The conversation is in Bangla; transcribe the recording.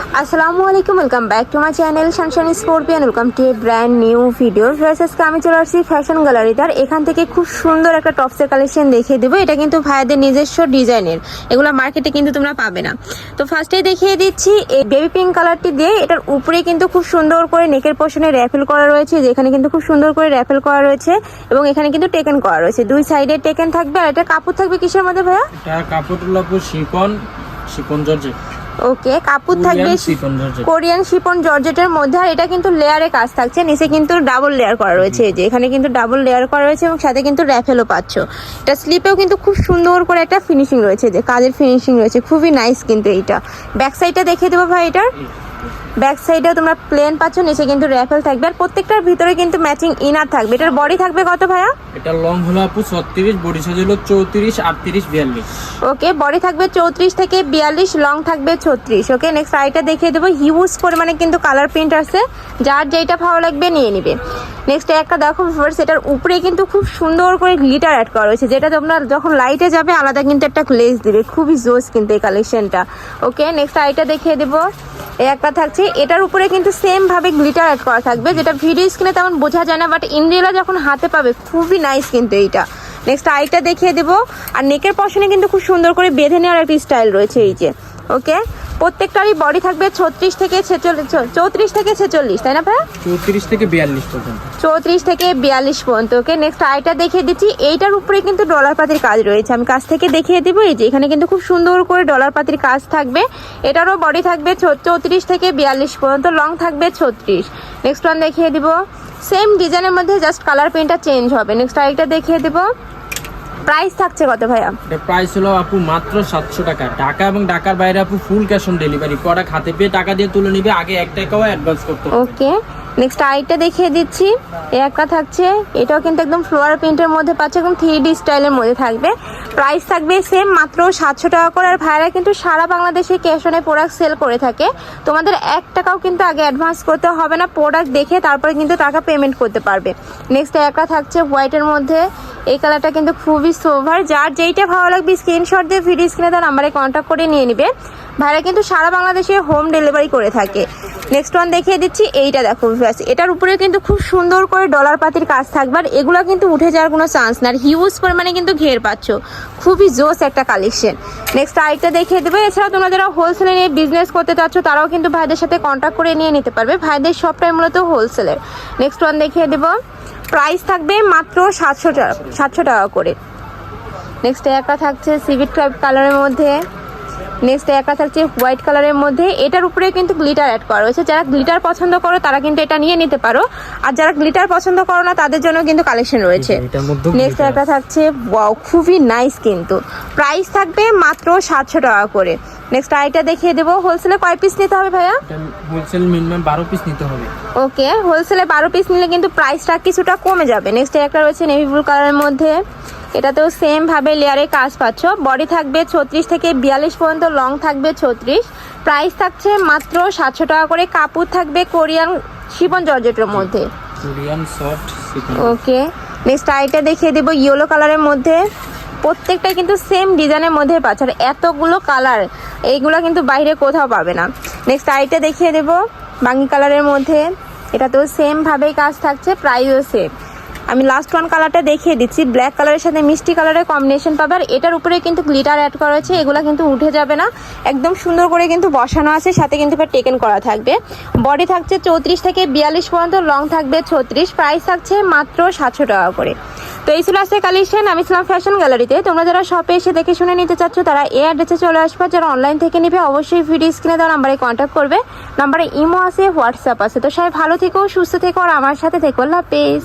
আসসালামু আলাইকুম welcome back to my channel সানশান scorpion welcome to a brand new video আজকে আমি চলে আসছি ফ্যাশন গ্যালারিতে আর এখান থেকে খুব সুন্দর একটা টপসের কালেকশন দেখিয়ে দেবো। এটা কিন্তু ভাইদের নিজস্ব ডিজাইনের। এগুলো মার্কেটে কিন্তু তোমরা পাবে না। তো ফার্স্টেই দেখিয়ে দিচ্ছি, এই বেবি পিঙ্ক কালারটি দিয়ে এটার উপরে কিন্তু খুব সুন্দর করে নেকের পোর্শনে র্যাফেল করা রয়েছে, যেখানে কিন্তু খুব সুন্দর করে র্যাফেল করা রয়েছে, এবং এখানে কিন্তু টেকেন করা রয়েছে। দুই সাইডে টেকেন থাকবে, আর এটা কাপড় থাকবে কিসের মধ্যে ভাইয়া? এটা পুরো শিকন শিকন জর্জেট। ওকে কাপড় থাকবে কোরিয়ান শিপন জর্জেটের মধ্যে আর এটা কিন্তু লেয়ারে কাজ থাকছে। নিচে কিন্তু ডাবল লেয়ার করা রয়েছে। এই যে এখানে কিন্তু ডাবল লেয়ার করা রয়েছে এবং সাথে কিন্তু র্যাফেলও পাচ্ছ। এটা স্লিপেও কিন্তু খুব সুন্দর করে একটা ফিনিশিং রয়েছে যে কাজের ফিনিশিং রয়েছে। খুবই নাইস কিন্তু এইটা। ব্যাক সাইডটা দেখে দেবো ভাই এটার। ব্যাক সাইডেও তোমরা প্লেন পাচ্ছ নিচে কিন্তু র্যাফেল থাকবে। আর প্রত্যেকটার ভিতরে কিন্তু ম্যাচিং ইনার থাকবে। এটার বডি থাকবে কত ভাইয়া? এটা লং হলো আপু ছত্রিশ বডি সাইজ হলো চৌত্রিশ আটত্রিশ বিয়াল্লিশ। ওকে বডি থাকবে চৌত্রিশ থেকে বিয়াল্লিশ লং থাকবে ছত্রিশ। ওকে নেক্সট আইটা দেখিয়ে দেবো। হিউজ পরিমাণে কিন্তু কালার প্রিন্ট আছে। যার যেটা ভালো লাগবে নিয়ে নিবে। নেক্সট একটা দেখো ফার্স্ট এটার উপরে কিন্তু খুব সুন্দর করে গ্লিটার অ্যাড করা হয়েছে। যেটা তোমরা যখন লাইটে যাবে আলাদা কিন্তু একটা গ্লেজ দিবে। খুবই জোস কিন্তু এই কালেকশনটা ওকে নেক্সট আইটা দেখিয়ে দেবো। এই একটা থাকছে, এটার উপরে কিন্তু সেম ভাবে গ্লিটার অ্যাড করা থাকবে, যেটা ভিডিও স্ক্রিনে তেমন বোঝা যায় না বাট ইন্ডিয়ালা যখন হাতে পাবে, খুবই নাইস কিন্তু এইটা। নেক্সট আইটা দেখিয়ে দেবো। আর নেকের পশনে কিন্তু খুব সুন্দর করে বেঁধে নেওয়ার একটা স্টাইল রয়েছে এই যে ওকে প্রত্যেকটারই বডি থাকবে ছত্রিশ থেকে ছেচল্লিশ চৌত্রিশ থেকে ছেচল্লিশ তাই না ভাই চৌত্রিশ থেকে বিয়াল্লিশ পর্যন্ত। চৌত্রিশ থেকে বিয়াল্লিশ পর্যন্ত ওকে নেক্সট আইটা দেখিয়ে দিচ্ছি। এইটার উপরে কিন্তু ডলার পাতির কাজ রয়েছে। আমি কাছ থেকে দেখিয়ে দিব এই যে এখানে কিন্তু খুব সুন্দর করে ডলার পাতির কাজ থাকবে। এটারও বডি থাকবে চৌত্রিশ থেকে বিয়াল্লিশ পর্যন্ত লং থাকবে ছত্রিশ। নেক্সট ওয়ান দেখিয়ে দিব। সেম ডিজাইনের মধ্যে জাস্ট কালার পেনটা চেঞ্জ হবে। নেক্সট আরেকটা দেখিয়ে দিব। প্রাইস থাকছে কত ভাইয়া? এটা প্রাইস হলো আপু মাত্র সাতশো টাকা। ঢাকা এবং ঢাকার বাইরে আপু full cash on delivery product হাতে পেয়ে টাকা দিয়ে তুলে নিবে আগে একটা টাকাও অ্যাডভান্স করতে হবে। ওকে নেক্সট আইটা দেখিয়ে দিচ্ছি। এই একটা থাকছে। এটাও কিন্তু একদম ফ্লোয়ার প্রিন্টের মধ্যে পাচ্ছে, একদম থ্রি ডি স্টাইলের মধ্যে থাকবে। প্রাইস থাকবে সেম মাত্র সাতশো টাকা করে। আর ভাইরা কিন্তু সারা বাংলাদেশে ক্যাশ অনে প্রোডাক্ট সেল করে থাকে। তোমাদের এক টাকাও কিন্তু আগে অ্যাডভান্স করতে হবে না। প্রোডাক্ট দেখে তারপরে কিন্তু টাকা পেমেন্ট করতে পারবে। নেক্সট একটা থাকছে হোয়াইটের মধ্যে। এই কালারটা কিন্তু খুবই সোভার যার যেইটা ভালো লাগবে স্ক্রিনশট দিয়ে ভিডিও স্ক্রিনে তার নাম্বারে কন্ট্যাক্ট করে নিয়ে নিবে। ভাইরা কিন্তু সারা বাংলাদেশে হোম ডেলিভারি করে থাকে। নেক্সট ওয়ান দেখিয়ে দিচ্ছি, এইটা দেখো ব্যাস এটার উপরে কিন্তু খুব সুন্দর করে ডলার পাতির কাজ থাকবে, আর এগুলো কিন্তু উঠে যাওয়ার কোনো চান্স না, আর হিউজ পরিমাণে কিন্তু ঘের পাচ্ছ। খুবই জোস একটা কালেকশন নেক্সট আরেকটা দেখিয়ে দেবে, এছাড়াও তোমরা যারা হোলসেলে নিয়ে বিজনেস করতে চাচ্ছ, তারাও কিন্তু ভাইদের সাথে কন্ট্যাক্ট করে নিয়ে নিতে পারবে, ভাইদের সবটাই মূলত হোলসেলের নেক্সট ওয়ান দেখিয়ে দেবো প্রাইস থাকবে মাত্র সাতশো টাকা সাতশো টাকা করে। নেক্সট একটা থাকছে সিভিট কালারের মধ্যে। নেক্সট একটা থাকছে হোয়াইট কালারের মধ্যে এটার উপরে কিন্তু গ্লিটার অ্যাড করা। রয়েছে যারা গ্লিটার পছন্দ করো তারা কিন্তু এটা নিয়ে নিতে পারো। আর যারা গ্লিটার পছন্দ করো না তাদের জন্য কিন্তু কালেকশন রয়েছে। নেক্সট একটা থাকছে খুবই নাইস কিন্তু। প্রাইস থাকবে মাত্র সাতশো টাকা করে। নেক্সট আইটা দেখিয়ে দেবো। হোলসেলে কয় পিস নিতে হবে ভাইয়া? হোলসেল মিনিমাম বারো পিস নিতে হবে। ওকে হোলসেলে বারো পিস নিলে কিন্তু প্রাইসটা কিছুটা কমে যাবে। নেক্সট একটা রয়েছে নেভি ব্লু কালারের মধ্যে। এটাতেও সেম ভাবে লেয়ারে কাজ পাচ্ছ। বডি থাকবে ছত্রিশ থেকে বিয়াল্লিশ পর্যন্ত লং থাকবে ছত্রিশ। প্রাইস থাকছে মাত্র সাতশো টাকা করে। কাপড় থাকবে কোরিয়ান শিবন জর্জেটের মধ্যে। কোরিয়ান সফট ওকে নেক্সট আইটা দেখিয়ে দেবো ইয়েলো কালারের মধ্যে। প্রত্যেকটাই কিন্তু সেম ডিজাইনের মধ্যে পাচ্ছে। আর এতগুলো কালার এইগুলো কিন্তু বাইরে কোথাও পাবে না। নেক্সট আইটা দেখিয়ে দেবো, বাঙ্গি কালারের মধ্যে। এটাতেও সেম ভাবেই কাজ থাকছে প্রাইসও সেম আমি লাস্ট ওয়ান কালারটা দেখিয়ে দিচ্ছি ব্ল্যাক কালারের সাথে মিষ্টি কালারের কম্বিনেশন পাবে। আর এটার উপরে কিন্তু গ্লিটার অ্যাড করা হয়েছে এগুলো কিন্তু উঠে যাবে না। একদম সুন্দর করে কিন্তু বসানো আছে, সাথে কিন্তু এবার টেকেন করা থাকবে। বডি থাকছে চৌত্রিশ থেকে বিয়াল্লিশ পর্যন্ত লং থাকবে ছত্রিশ। প্রাইস থাকছে মাত্র সাতশো টাকা করে। তো এই ছিল আজকে কালেকশন। আমি ছিলাম ফ্যাশন গ্যালারিতে তোমরা যারা শপে এসে দেখে শুনে নিতে চাচ্ছ, তারা এই অ্যাড্রেসে চলে আসবে। যারা অনলাইন থেকে নিবে, অবশ্যই ভিডিও স্ক্রিনে দেওয়া নাম্বারে কন্ট্যাক্ট করবে। নাম্বারে ইমো আছে হোয়াটসঅ্যাপ আছে। তো সবাই ভালো থেকো, সুস্থ থেকো, আর আমার সাথে থেকো। আল্লাহ হাফেজ।